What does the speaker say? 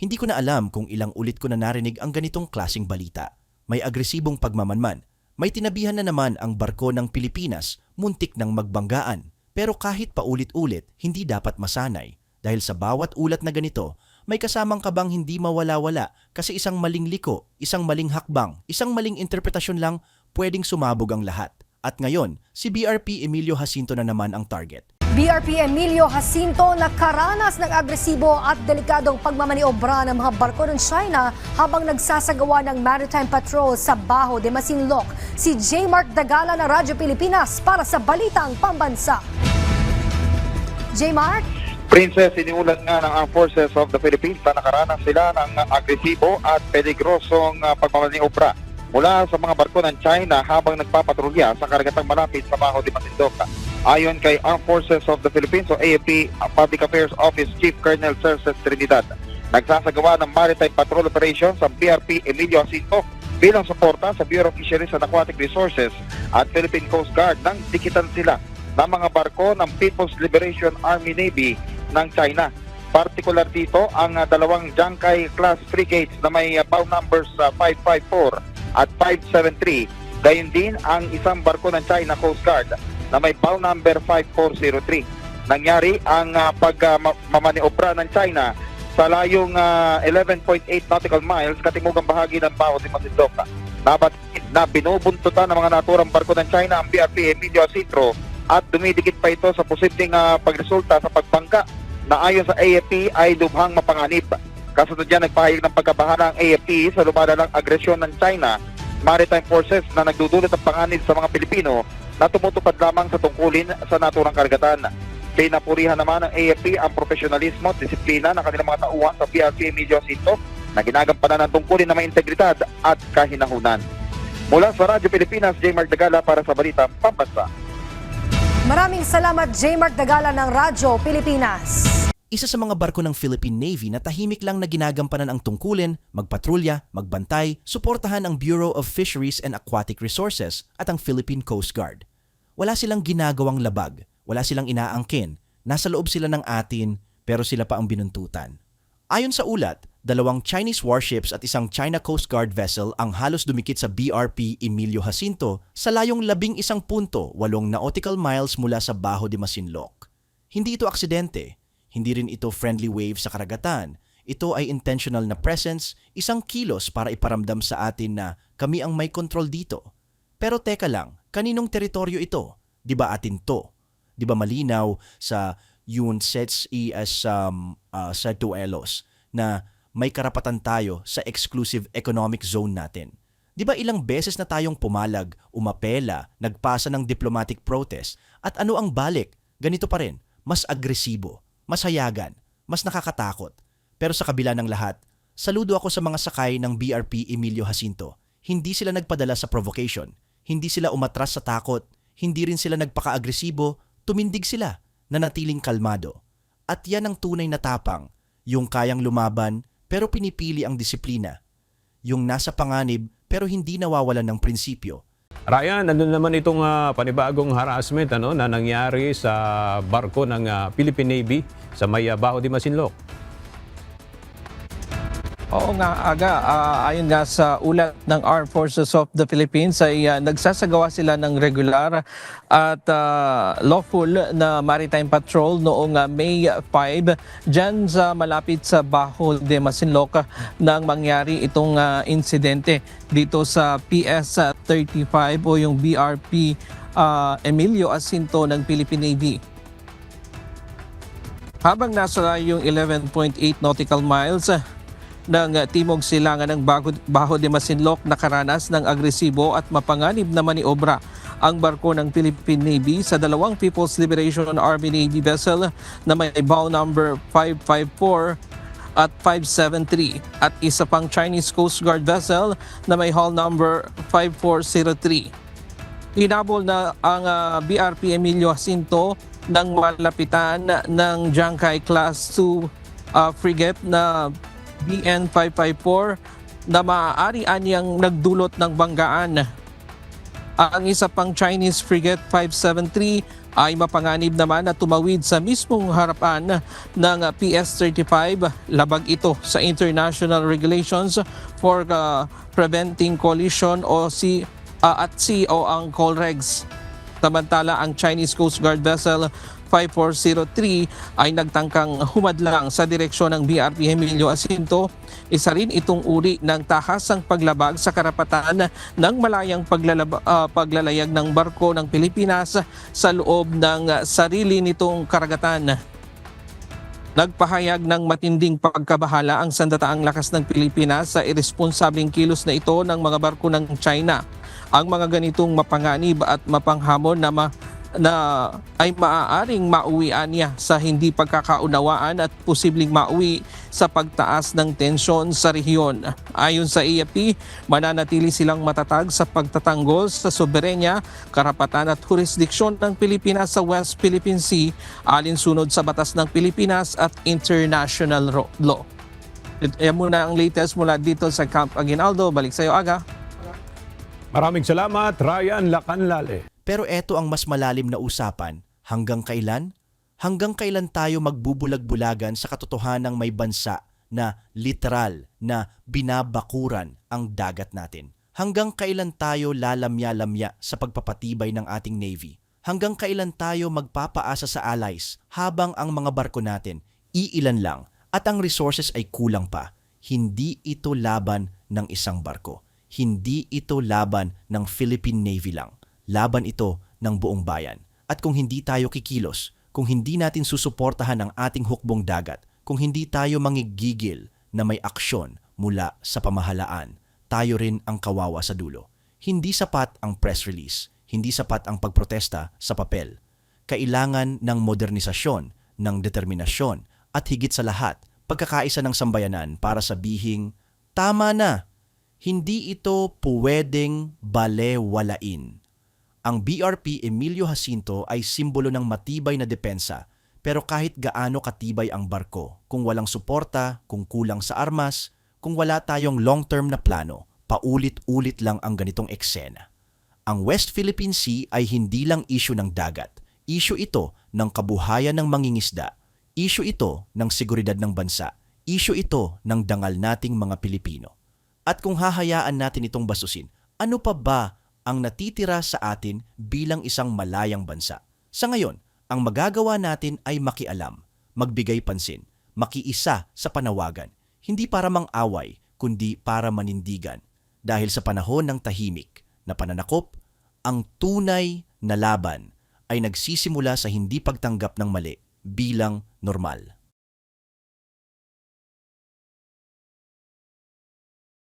Hindi ko na alam kung ilang ulit ko na narinig ang ganitong klasing balita. May agresibong pagmamanman. May tinabihan na naman ang barko ng Pilipinas, muntik ng magbanggaan. Pero kahit paulit-ulit, hindi dapat masanay. Dahil sa bawat ulat na ganito, may kasamang kabang hindi mawala-wala kasi isang maling liko, isang maling hakbang, isang maling interpretasyon lang pwedeng sumabog ang lahat. At ngayon, si BRP Emilio Jacinto na naman ang target. BRP Emilio Jacinto nakaranas ng agresibo at delikadong pagmamaniobra ng mga barko ng China habang nagsasagawa ng maritime patrol sa Baho de Masinloc. Si J. Mark Dagala ng Radyo Pilipinas para sa Balitang Pambansa. J. Mark? Princess, iniulat nga ng Armed Forces of the Philippines na nakaranas sila ng agresibo at peligrosong uh, pagmamaniobra mula sa mga barko ng China habang nagpapatrolya sa karagatang malapit sa Baho de Masinloc. Ayon kay Armed Forces of the Philippines o AFP Public Affairs Office Chief Colonel Cerces Trinidad, nagsasagawa ng maritime patrol operation sa BRP Emilio Jacinto bilang suporta sa Bureau of Fisheries and Aquatic Resources at Philippine Coast Guard nang dikitan sila ng mga barko ng People's Liberation Army Navy ng China. Partikular dito ang uh, dalawang Jiangkai class frigates na may uh, bow numbers uh, 554 at 573. Gayon din ang isang barko ng China Coast Guard na may bow number 5403. Nangyari ang uh, pagmamaniobra ng China sa layong uh, 11.8 nautical miles katimugang bahagi ng Bao de Masinloc. Nabatid na binubuntutan ng mga naturang barko ng China ang BRP Emilio Citro at dumidikit pa ito sa posibleng uh, pagresulta sa pagbangka na ayon sa AFP ay lubhang mapanganib. Kasunod yan, nagpahayag ng pagkabahala ang AFP sa lumalalang agresyon ng China Maritime Forces na nagdudulot ng panganib sa mga Pilipino na tumutupad lamang sa tungkulin sa naturang karagatan. Pinapurihan naman ng AFP ang profesionalismo at disiplina ng kanilang mga tauhan sa PRC Emilio Jacinto na ginagampanan ng tungkulin na may integridad at kahinahunan. Mula sa Radyo Pilipinas, J. Mark Dagala para sa Balita Pambansa. Maraming salamat J. Mark Dagala ng Radyo Pilipinas. Isa sa mga barko ng Philippine Navy na tahimik lang na ginagampanan ang tungkulin, magpatrolya, magbantay, suportahan ang Bureau of Fisheries and Aquatic Resources at ang Philippine Coast Guard. Wala silang ginagawang labag, wala silang inaangkin, nasa loob sila ng atin pero sila pa ang binuntutan. Ayon sa ulat, dalawang Chinese warships at isang China Coast Guard vessel ang halos dumikit sa BRP Emilio Jacinto sa layong labing isang punto walong nautical miles mula sa Baho de Masinloc. Hindi ito aksidente, hindi rin ito friendly wave sa karagatan. Ito ay intentional na presence, isang kilos para iparamdam sa atin na kami ang may control dito. Pero teka lang, kaninong teritoryo ito? Di ba atin to? Di ba malinaw sa yun sets i as um, uh, sa duelos na may karapatan tayo sa exclusive economic zone natin. Di ba ilang beses na tayong pumalag, umapela, nagpasa ng diplomatic protest at ano ang balik? Ganito pa rin, mas agresibo mas hayagan, mas nakakatakot. Pero sa kabila ng lahat, saludo ako sa mga sakay ng BRP Emilio Jacinto. Hindi sila nagpadala sa provocation, hindi sila umatras sa takot, hindi rin sila nagpaka-agresibo, tumindig sila, nanatiling kalmado. At yan ang tunay na tapang, yung kayang lumaban pero pinipili ang disiplina. Yung nasa panganib pero hindi nawawalan ng prinsipyo. Ryan, ano naman itong ah, panibagong harassment ano, na nangyari sa barko ng ah, Philippine Navy sa may ah, Baho de Masinloc? Oo nga, aga. Ah, ayon nga sa ulat ng Armed Forces of the Philippines ay ah, nagsasagawa sila ng regular at ah, lawful na maritime patrol noong ah, May 5 dyan sa malapit sa Baho de Masinloc nang mangyari itong ah, insidente dito sa PS-35 o yung BRP ah, Emilio Asinto ng Philippine Navy. Habang nasa yung 11.8 nautical miles ng uh, timog silangan ng Baho de Masinloc nakaranas ng agresibo at mapanganib na maniobra ang barko ng Philippine Navy sa dalawang People's Liberation Army Navy vessel na may bow number 554 at 573 at isa pang Chinese Coast Guard vessel na may hull number 5403. Hinabol na ang ah, BRP Emilio Jacinto ng malapitan ng Jiangkai Class 2 ah, frigate na BN554 na maaari anyang nagdulot ng banggaan. Ang isa pang Chinese frigate 573 ay mapanganib naman na tumawid sa mismong harapan ng PS-35 labag ito sa International Regulations for uh, Preventing Collision o si uh, at sea o ang COLREGS. Samantala ang Chinese Coast Guard vessel 5403 ay nagtangkang humadlang sa direksyon ng BRP Emilio Jacinto. Isa rin itong uri ng tahasang paglabag sa karapatan ng malayang paglalab- ah, paglalayag ng barko ng Pilipinas sa loob ng sarili nitong karagatan. Nagpahayag ng matinding pagkabahala ang sandataang lakas ng Pilipinas sa irresponsableng kilos na ito ng mga barko ng China. Ang mga ganitong mapanganib at mapanghamon na ma- na ay maaaring mauwian niya sa hindi pagkakaunawaan at posibleng mauwi sa pagtaas ng tensyon sa rehiyon. Ayon sa AFP, mananatili silang matatag sa pagtatanggol sa soberenya, karapatan at jurisdiksyon ng Pilipinas sa West Philippine Sea alinsunod sa batas ng Pilipinas at international law. Yan muna ang latest mula dito sa Camp Aguinaldo. Balik sa iyo, Aga. Maraming salamat, Ryan Lacanlale. Pero eto ang mas malalim na usapan. Hanggang kailan? Hanggang kailan tayo magbubulag-bulagan sa katotohanang may bansa na literal na binabakuran ang dagat natin? Hanggang kailan tayo lalamya-lamya sa pagpapatibay ng ating Navy? Hanggang kailan tayo magpapaasa sa allies habang ang mga barko natin iilan lang at ang resources ay kulang pa? Hindi ito laban ng isang barko. Hindi ito laban ng Philippine Navy lang laban ito ng buong bayan. At kung hindi tayo kikilos, kung hindi natin susuportahan ang ating hukbong dagat, kung hindi tayo mangigigil na may aksyon mula sa pamahalaan, tayo rin ang kawawa sa dulo. Hindi sapat ang press release, hindi sapat ang pagprotesta sa papel. Kailangan ng modernisasyon, ng determinasyon, at higit sa lahat, pagkakaisa ng sambayanan para sabihing, tama na, hindi ito pwedeng balewalain. Ang BRP Emilio Jacinto ay simbolo ng matibay na depensa pero kahit gaano katibay ang barko, kung walang suporta, kung kulang sa armas, kung wala tayong long-term na plano, paulit-ulit lang ang ganitong eksena. Ang West Philippine Sea ay hindi lang isyu ng dagat. Isyu ito ng kabuhayan ng mangingisda. Isyu ito ng seguridad ng bansa. Isyu ito ng dangal nating mga Pilipino. At kung hahayaan natin itong basusin, ano pa ba ang natitira sa atin bilang isang malayang bansa? Sa ngayon, ang magagawa natin ay makialam, magbigay pansin, makiisa sa panawagan, hindi para mang-away, kundi para manindigan. Dahil sa panahon ng tahimik na pananakop, ang tunay na laban ay nagsisimula sa hindi pagtanggap ng mali bilang normal.